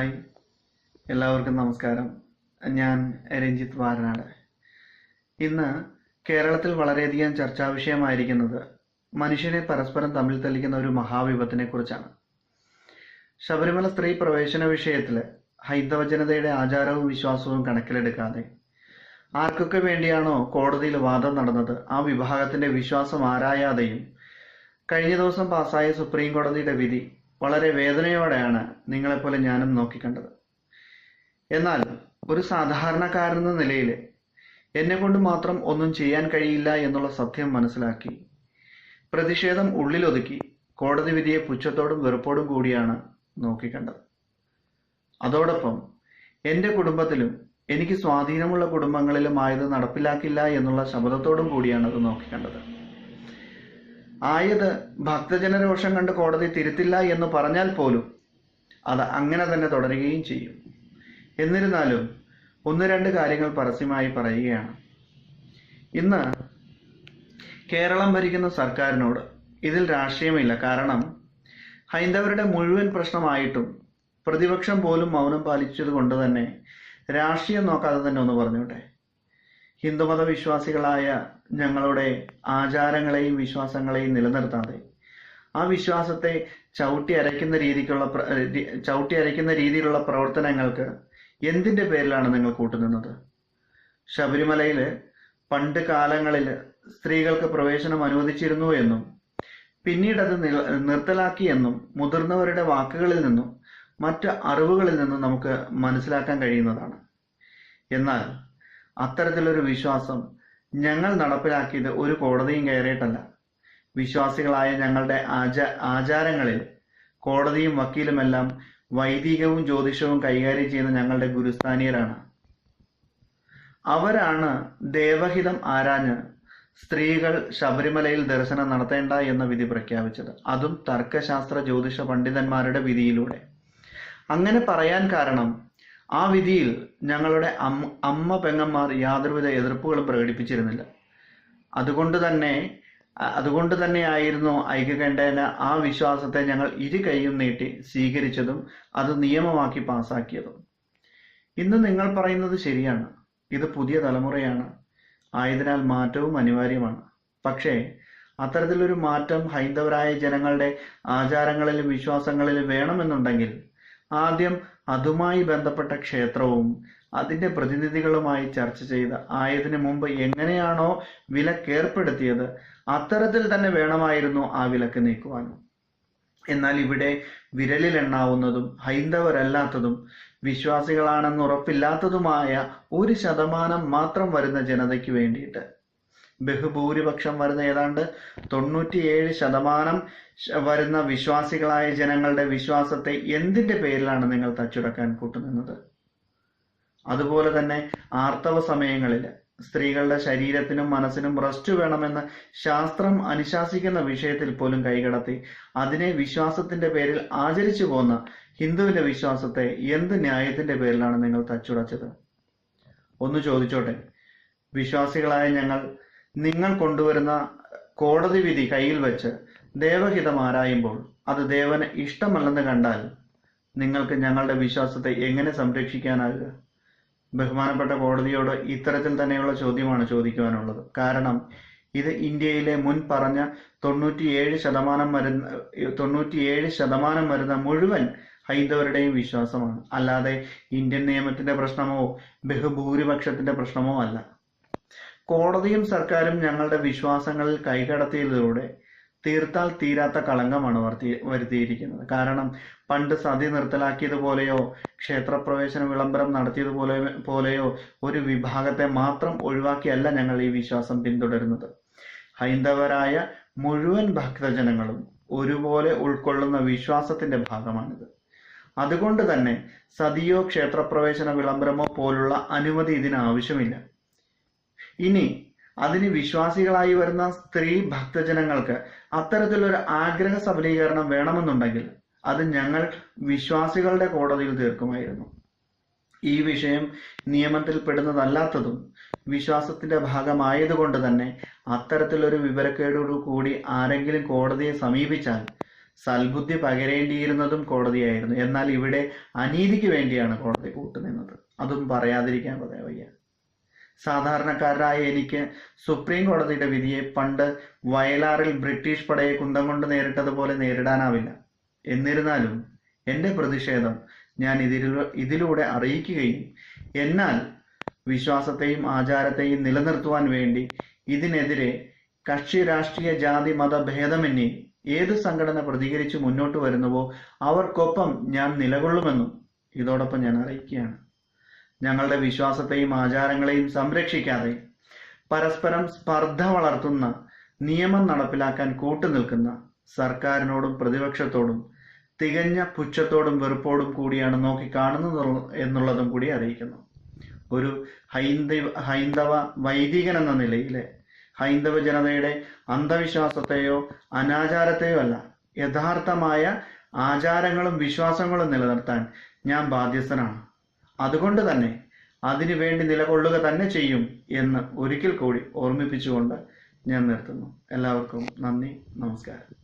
Hi എല്ലാവർക്കും നമസ്കാരം. ഞാൻ രഞ്ജിത്ത് വാരനാട്. ഇന്ന് കേരളത്തിൽ വളരെയധികം ചർച്ചാ വിഷയമായിരിക്കുന്നത് മനുഷ്യനെ പരസ്പരം തമ്മിൽ തെളിക്കുന്ന ഒരു മഹാവിപത്തിനെ കുറിച്ചാണ്. ശബരിമല സ്ത്രീ പ്രവേശന വിഷയത്തിൽ ഹൈന്ദവ ജനതയുടെ ആചാരവും വിശ്വാസവും കണക്കിലെടുക്കാതെ ആർക്കൊക്കെ വേണ്ടിയാണോ കോടതിയിൽ വാദം നടന്നത്? ആ വിഭാഗത്തിന്റെ വിശ്വാസം ആരായാതെയും കഴിഞ്ഞ ദിവസം പാസായ സുപ്രീം കോടതിയുടെ വിധി വളരെ വേദനയോടെയാണ് നിങ്ങളെപ്പോലെ ഞാനും നോക്കിക്കണ്ടത്. എന്നാൽ ഒരു സാധാരണക്കാരെന്ന നിലയിൽ എന്നെ കൊണ്ട് മാത്രം ഒന്നും ചെയ്യാൻ കഴിയില്ല എന്നുള്ള സത്യം മനസ്സിലാക്കി പ്രതിഷേധം ഉള്ളിലൊതുക്കി കോടതി വിധിയെ പുച്ഛത്തോടും വെറുപ്പോടും കൂടിയാണ് നോക്കിക്കണ്ടത്. അതോടൊപ്പം എന്റെ കുടുംബത്തിലും എനിക്ക് സ്വാധീനമുള്ള കുടുംബങ്ങളിലും ആയത് നടപ്പിലാക്കില്ല എന്നുള്ള ശബ്ദത്തോടും കൂടിയാണ് അത് നോക്കിക്കണ്ടത്. ആയത് ഭക്തജനരോഷം കണ്ട് കോടതി തിരുത്തില്ല എന്ന് പറഞ്ഞാൽ പോലും അത് അങ്ങനെ തന്നെ തുടരുകയും ചെയ്യും. എന്നിരുന്നാലും ഒന്ന് രണ്ട് കാര്യങ്ങൾ പരസ്യമായി പറയുകയാണ്. ഇന്ന് കേരളം ഭരിക്കുന്ന സർക്കാരിനോട് ഇതിൽ രാഷ്ട്രീയമില്ല. കാരണം ഹൈന്ദവരുടെ മുഴുവൻ പ്രശ്നമായിട്ടും പ്രതിപക്ഷം പോലും മൗനം പാലിച്ചത് കൊണ്ട് തന്നെ രാഷ്ട്രീയം നോക്കാതെ തന്നെ ഒന്ന് പറഞ്ഞോട്ടെ? ഹിന്ദുമത വിശ്വാസികളായ ഞങ്ങളുടെ ആചാരങ്ങളെയും വിശ്വാസങ്ങളെയും നിലനിർത്താതെ ആ വിശ്വാസത്തെ ചവിട്ടി അരയ്ക്കുന്ന രീതിക്കുള്ള ചവിട്ടി അരയ്ക്കുന്ന രീതിയിലുള്ള പ്രവർത്തനങ്ങൾക്ക് എന്തിന്റെ പേരിലാണ് നിങ്ങൾ കൂട്ടുനിന്നത്? ശബരിമലയിൽ പണ്ട് കാലങ്ങളിൽ സ്ത്രീകൾക്ക് പ്രവേശനം അനുവദിച്ചിരുന്നു എന്നും പിന്നീട് അത് നിർത്തലാക്കി എന്നും മുതിർന്നവരുടെ വാക്കുകളിൽ നിന്നും മറ്റ് അറിവുകളിൽ നിന്നും നമുക്ക് മനസ്സിലാക്കാൻ കഴിയുന്നതാണ്. എന്നാൽ അത്തരത്തിലൊരു വിശ്വാസം ഞങ്ങൾ നടപ്പിലാക്കിയത് ഒരു കോടതിയും കയറിയിട്ടല്ല. വിശ്വാസികളായ ഞങ്ങളുടെ ആചാ ആചാരങ്ങളിൽ കോടതിയും വക്കീലുമെല്ലാം വൈദികവും ജ്യോതിഷവും കൈകാര്യം ചെയ്യുന്ന ഞങ്ങളുടെ ഗുരുസ്ഥാനീയരാണ്. അവരാണ് ദേവഹിതം ആരാഞ്ഞ് സ്ത്രീകൾ ശബരിമലയിൽ ദർശനം നടത്തേണ്ട എന്ന വിധി പ്രഖ്യാപിച്ചത്. അതും തർക്കശാസ്ത്ര ജ്യോതിഷ പണ്ഡിതന്മാരുടെ വിധിയിലൂടെ. അങ്ങനെ പറയാൻ കാരണം ആ വിധിയിൽ ഞങ്ങളുടെ അമ്മ അമ്മ പെങ്ങന്മാർ യാതൊരുവിധ എതിർപ്പുകളും പ്രകടിപ്പിച്ചിരുന്നില്ല. അതുകൊണ്ട് തന്നെ അതുകൊണ്ട് തന്നെയായിരുന്നു ഐക്യകണ്ഠേന ആ വിശ്വാസത്തെ ഞങ്ങൾ ഇരു കൈയും നീട്ടി സ്വീകരിച്ചതും അത് നിയമമാക്കി പാസാക്കിയതും. ഇന്ന് നിങ്ങൾ പറയുന്നത് ശരിയാണ്. ഇത് പുതിയ തലമുറയാണ്. ആയതിനാൽ മാറ്റവും അനിവാര്യമാണ്. പക്ഷേ അത്തരത്തിലൊരു മാറ്റം ഹൈന്ദവരായ ജനങ്ങളുടെ ആചാരങ്ങളിലും വിശ്വാസങ്ങളിലും വേണമെന്നുണ്ടെങ്കിൽ ആദ്യം അതുമായി ബന്ധപ്പെട്ട ക്ഷേത്രവും അതിന്റെ പ്രതിനിധികളുമായി ചർച്ച ചെയ്ത് ആയതിനു മുമ്പ് എങ്ങനെയാണോ വിലക്കേർപ്പെടുത്തിയത് അത്തരത്തിൽ തന്നെ വേണമായിരുന്നു ആ വിലക്ക് നീക്കുവാനും എന്നാൽ ഇവിടെ വിരലിൽ എണ്ണാവുന്നതും ഹൈന്ദവരല്ലാത്തതും വിശ്വാസികളാണെന്ന് ഉറപ്പില്ലാത്തതുമായ ഒരു ശതമാനം മാത്രം വരുന്ന ജനതയ്ക്ക് വേണ്ടിയിട്ട് ബഹുഭൂരിപക്ഷം വരുന്ന ഏതാണ്ട് തൊണ്ണൂറ്റിയേഴ് ശതമാനം വരുന്ന വിശ്വാസികളായ ജനങ്ങളുടെ വിശ്വാസത്തെ എന്തിന്റെ പേരിലാണ് നിങ്ങൾ തച്ചുടക്കാൻ കൂട്ടുനിന്നത്? അതുപോലെ തന്നെ ആർത്തവ സമയങ്ങളിൽ സ്ത്രീകളുടെ ശരീരത്തിനും മനസ്സിനും റെസ്റ്റ് വേണമെന്ന് ശാസ്ത്രം അനുശാസിക്കുന്ന വിഷയത്തിൽ പോലും കൈകടത്തി അതിനെ വിശ്വാസത്തിന്റെ പേരിൽ ആചരിച്ചു പോന്ന ഹിന്ദുവിന്റെ വിശ്വാസത്തെ എന്ത് ന്യായത്തിന്റെ പേരിലാണ് നിങ്ങൾ തച്ചുടച്ചത്? ഒന്ന് ചോദിച്ചോട്ടെ. വിശ്വാസികളായ ഞങ്ങൾ നിങ്ങൾ കൊണ്ടുവരുന്ന കോടതി വിധി കയ്യിൽ വെച്ച് ദേവഹിതം ആരായുമ്പോൾ അത് ദേവന് ഇഷ്ടമല്ലെന്ന് കണ്ടാൽ നിങ്ങൾക്ക് ഞങ്ങളുടെ വിശ്വാസത്തെ എങ്ങനെ സംരക്ഷിക്കാനാകുക? ബഹുമാനപ്പെട്ട കോടതിയോട് ഇത്തരത്തിൽ തന്നെയുള്ള ചോദ്യമാണ് ചോദിക്കുവാനുള്ളത്. കാരണം ഇത് ഇന്ത്യയിലെ മുൻ പറഞ്ഞ തൊണ്ണൂറ്റിയേഴ് ശതമാനം വരുന്ന തൊണ്ണൂറ്റിയേഴ് ശതമാനം വരുന്ന മുഴുവൻ ഹൈന്ദവരുടെയും വിശ്വാസമാണ്. അല്ലാതെ ഇന്ത്യൻ നിയമത്തിന്റെ പ്രശ്നമോ ബഹുഭൂരിപക്ഷത്തിന്റെ പ്രശ്നമോ അല്ല. കോടതിയും സർക്കാരും ഞങ്ങളുടെ വിശ്വാസങ്ങളിൽ കൈകടത്തിയതിലൂടെ തീർത്താൽ തീരാത്ത കളങ്കമാണ് വർത്തി വരുത്തിയിരിക്കുന്നത്. കാരണം പണ്ട് സതി നിർത്തലാക്കിയതുപോലെയോ ക്ഷേത്രപ്രവേശന വിളംബരം നടത്തിയതുപോലെ പോലെയോ ഒരു വിഭാഗത്തെ മാത്രം ഒഴിവാക്കിയല്ല ഞങ്ങൾ ഈ വിശ്വാസം പിന്തുടരുന്നത്. ഹൈന്ദവരായ മുഴുവൻ ഭക്തജനങ്ങളും ഒരുപോലെ ഉൾക്കൊള്ളുന്ന വിശ്വാസത്തിന്റെ ഭാഗമാണിത്. അതുകൊണ്ട് തന്നെ സതിയോ ക്ഷേത്രപ്രവേശന വിളംബരമോ പോലുള്ള അനുമതി ഇതിന് ആവശ്യമില്ല. ഇനി അതിന് വിശ്വാസികളായി വരുന്ന സ്ത്രീ ഭക്തജനങ്ങൾക്ക് അത്തരത്തിലൊരു ആഗ്രഹ സബലീകരണം വേണമെന്നുണ്ടെങ്കിൽ അത് ഞങ്ങൾ വിശ്വാസികളുടെ കോടതിയിൽ തീർക്കുമായിരുന്നു. ഈ വിഷയം നിയമത്തിൽ പെടുന്നതല്ലാത്തതും വിശ്വാസത്തിന്റെ ഭാഗമായതുകൊണ്ട് തന്നെ അത്തരത്തിലൊരു വിവരക്കേടോടു കൂടി ആരെങ്കിലും കോടതിയെ സമീപിച്ചാൽ സൽബുദ്ധി പകരേണ്ടിയിരുന്നതും കോടതിയായിരുന്നു. എന്നാൽ ഇവിടെ അനീതിക്ക് വേണ്ടിയാണ് കോടതി കൂട്ടുനിന്നത് അതും പറയാതിരിക്കാൻ പറയാ സാധാരണക്കാരനായ എനിക്ക് സുപ്രീം കോടതിയുടെ വിധിയെ പണ്ട് വയലാറിൽ ബ്രിട്ടീഷ് പടയെ കുന്തം കൊണ്ട് നേരിട്ടതുപോലെ നേരിടാനാവില്ല. എന്നിരുന്നാലും എന്റെ പ്രതിഷേധം ഞാൻ ഇതിലൂ ഇതിലൂടെ അറിയിക്കുകയും എന്നാൽ വിശ്വാസത്തെയും ആചാരത്തെയും നിലനിർത്തുവാൻ വേണ്ടി ഇതിനെതിരെ കക്ഷി രാഷ്ട്രീയ ജാതി മത ഭേദമന്യേ ഏത് സംഘടന പ്രതികരിച്ച് മുന്നോട്ട് വരുന്നുവോ അവർക്കൊപ്പം ഞാൻ നിലകൊള്ളുമെന്നും ഇതോടൊപ്പം ഞാൻ അറിയിക്കുകയാണ്. ഞങ്ങളുടെ വിശ്വാസത്തെയും ആചാരങ്ങളെയും സംരക്ഷിക്കാതെ പരസ്പരം സ്പർദ്ധ വളർത്തുന്ന നിയമം നടപ്പിലാക്കാൻ കൂട്ടുനിൽക്കുന്ന സർക്കാരിനോടും പ്രതിപക്ഷത്തോടും തികഞ്ഞ പുച്ഛത്തോടും വെറുപ്പോടും കൂടിയാണ് നോക്കി കാണുന്നത് എന്നുള്ളതും കൂടി അറിയിക്കുന്നു. ഒരു ഹൈന്ദവ ഹൈന്ദവ വൈദികൻ എന്ന നിലയിലെ ഹൈന്ദവ ജനതയുടെ അന്ധവിശ്വാസത്തെയോ അനാചാരത്തെയോ അല്ല യഥാർത്ഥമായ ആചാരങ്ങളും വിശ്വാസങ്ങളും നിലനിർത്താൻ ഞാൻ ബാധ്യസ്ഥനാണ്. അതുകൊണ്ട് തന്നെ അതിനു വേണ്ടി നിലകൊള്ളുക തന്നെ ചെയ്യും എന്ന് ഒരിക്കൽ കൂടി ഓർമ്മിപ്പിച്ചുകൊണ്ട് ഞാൻ നിർത്തുന്നു. എല്ലാവർക്കും നന്ദി നമസ്കാരം.